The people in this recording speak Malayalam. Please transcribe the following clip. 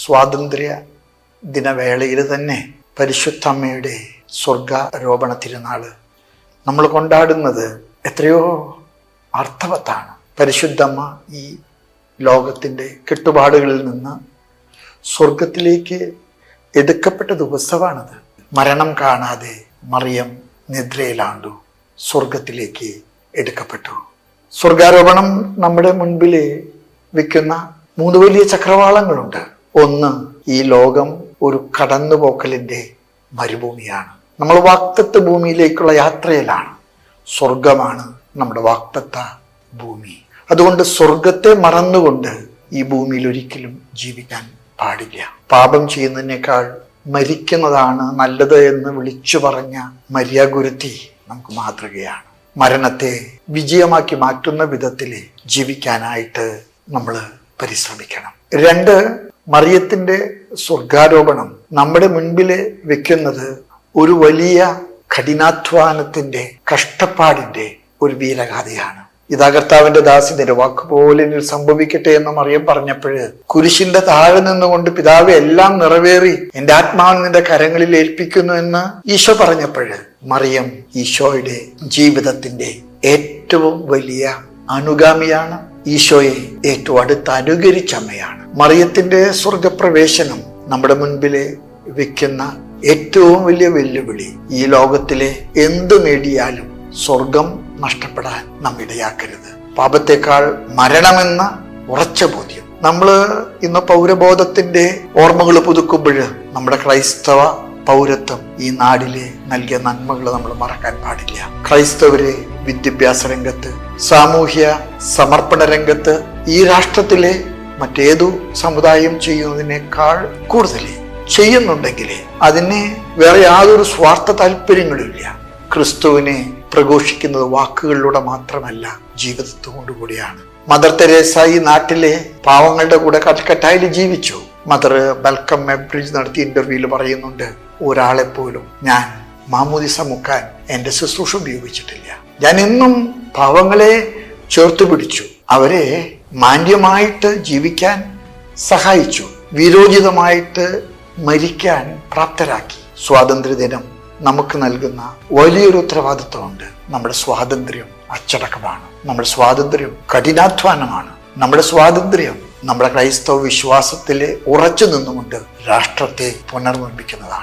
സ്വാതന്ത്ര്യ ദിനവേളയിൽ തന്നെ പരിശുദ്ധമ്മയുടെ സ്വർഗാരോപണ തിരുനാൾ നമ്മൾ കൊണ്ടാടുന്നത് എത്രയോ അർത്ഥവത്താണ്. പരിശുദ്ധമ്മ ഈ ലോകത്തിന്റെ കെട്ടുപാടുകളിൽ നിന്ന് സ്വർഗത്തിലേക്ക് എടുക്കപ്പെട്ട ദിവസമാണത്. മരണം കാണാതെ മറിയം നിദ്രയിലാണ്ടു സ്വർഗത്തിലേക്ക് എടുക്കപ്പെട്ടു. സ്വർഗാരോപണം നമ്മുടെ മുൻപിൽ വയ്ക്കുന്ന മൂന്ന് വലിയ ചക്രവാളങ്ങളുണ്ട്. ഒന്ന് ഈ ലോകം ഒരു കടന്നുപോക്കലിന്റെ മരുഭൂമിയാണ്. നമ്മൾ വാക്തത്വ ഭൂമിയിലേക്കുള്ള യാത്രയിലാണ്. സ്വർഗമാണ് നമ്മുടെ വാക്തത്വ ഭൂമി. അതുകൊണ്ട് സ്വർഗത്തെ മറന്നുകൊണ്ട് ഈ ഭൂമിയിൽ ഒരിക്കലും ജീവിക്കാൻ പാടില്ല. പാപം ചെയ്യുന്നതിനേക്കാൾ മരിക്കുന്നതാണ് നല്ലത് എന്ന് വിളിച്ചു പറഞ്ഞ മര്യാഗുരുത്തി നമുക്ക് മാതൃകയാണ്. മരണത്തെ വിജയമാക്കി മാറ്റുന്ന വിധത്തിൽ ജീവിക്കാനായിട്ട് നമ്മൾ പരിശ്രമിക്കണം. രണ്ട് മറിയത്തിന്റെ സ്വർഗാരോപണം നമ്മുടെ മുൻപിൽ വെക്കുന്നത് ഒരു വലിയ കഠിനാധ്വാനത്തിന്റെ കഷ്ടപ്പാടിന്റെ ഒരു വീരഗാഥയാണ്. ഇതാ കർത്താവിന്റെ ദാസി നിരവാക്ക് പോലെ സംഭവിക്കട്ടെ എന്ന് മറിയം പറഞ്ഞപ്പോഴ് കുരിശിന്റെ താഴെ നിന്നുകൊണ്ട് പിതാവ് എല്ലാം നിറവേറി എന്റെ ആത്മാവ് നിന്റെ കരങ്ങളിൽ ഏൽപ്പിക്കുന്നു എന്ന് ഈശോ പറഞ്ഞപ്പോഴ് മറിയം ഈശോയുടെ ജീവിതത്തിന്റെ ഏറ്റവും വലിയ അനുഗാമിയാണ്. ഈശോയെ ഏറ്റവും അടുത്ത് അനുകരിച്ച അമ്മയാണ്. മറിയത്തിന്റെ സ്വർഗപ്രവേശനം നമ്മുടെ മുൻപിലെ വെക്കുന്ന ഏറ്റവും വലിയ വെല്ലുവിളി ഈ ലോകത്തിലെ എന്ത് നേടിയാലും സ്വർഗം നഷ്ടപ്പെടാൻ നാം ഇടയാക്കരുത്. പാപത്തെക്കാൾ മരണമെന്ന ഉറച്ച ബോധ്യം. നമ്മൾ ഇന്ന് പൗരബോധത്തിന്റെ ഓർമ്മകൾ പുതുക്കുമ്പോൾ നമ്മുടെ ക്രൈസ്തവ പൗരത്വം ഈ നാടിലെ നൽകിയ നന്മകൾ നമ്മൾ മറക്കാൻ പാടില്ല. ക്രൈസ്തവരെ വിദ്യാഭ്യാസ രംഗത്ത് സാമൂഹ്യ സമർപ്പണ രംഗത്ത് ഈ രാഷ്ട്രത്തിലെ മറ്റേതു സമുദായം ചെയ്യുന്നതിനേക്കാൾ കൂടുതൽ ചെയ്യുന്നുണ്ടെങ്കിൽ അതിന് വേറെ യാതൊരു സ്വാർത്ഥ താല്പര്യങ്ങളുമില്ല ക്രിസ്തുവിനെ പ്രഘോഷിക്കുന്നത് വാക്കുകളിലൂടെ മാത്രമല്ല ജീവിതത്വം കൊണ്ടുകൂടിയാണ് മദർ തെരേസ ഈ നാട്ടിലെ പാവങ്ങളുടെ കൂടെ കൽക്കട്ടായിൽ ജീവിച്ചു. മദർ ബൽക്കം മെബ്രിഡ്ജ് നടത്തിയ ഇന്റർവ്യൂവിൽ പറയുന്നുണ്ട് ഒരാളെപ്പോലും ഞാൻ മാമൂദിസ മുക്കാൻ എന്റെ ശുശ്രൂഷ ഉപയോഗിച്ചിട്ടില്ല. ഞാൻ എന്നും പാവങ്ങളെ ചേർത്ത് പിടിച്ചു. അവരെ മാന്യമായിട്ട് ജീവിക്കാൻ സഹായിച്ചു. വിരോചിതമായിട്ട് മരിക്കാൻ പ്രാപ്തരാക്കി. സ്വാതന്ത്ര്യദിനം നമുക്ക് നൽകുന്ന വലിയൊരു ഉത്തരവാദിത്വമുണ്ട്. നമ്മുടെ സ്വാതന്ത്ര്യം അച്ചടക്കമാണ്. നമ്മുടെ സ്വാതന്ത്ര്യം കഠിനാധ്വാനമാണ്. നമ്മുടെ സ്വാതന്ത്ര്യം നമ്മുടെ ക്രൈസ്തവ വിശ്വാസത്തിലെ ഉറച്ചു നിന്നുകൊണ്ട് രാഷ്ട്രത്തെ പുനർനിർമ്മിക്കുന്നതാണ്.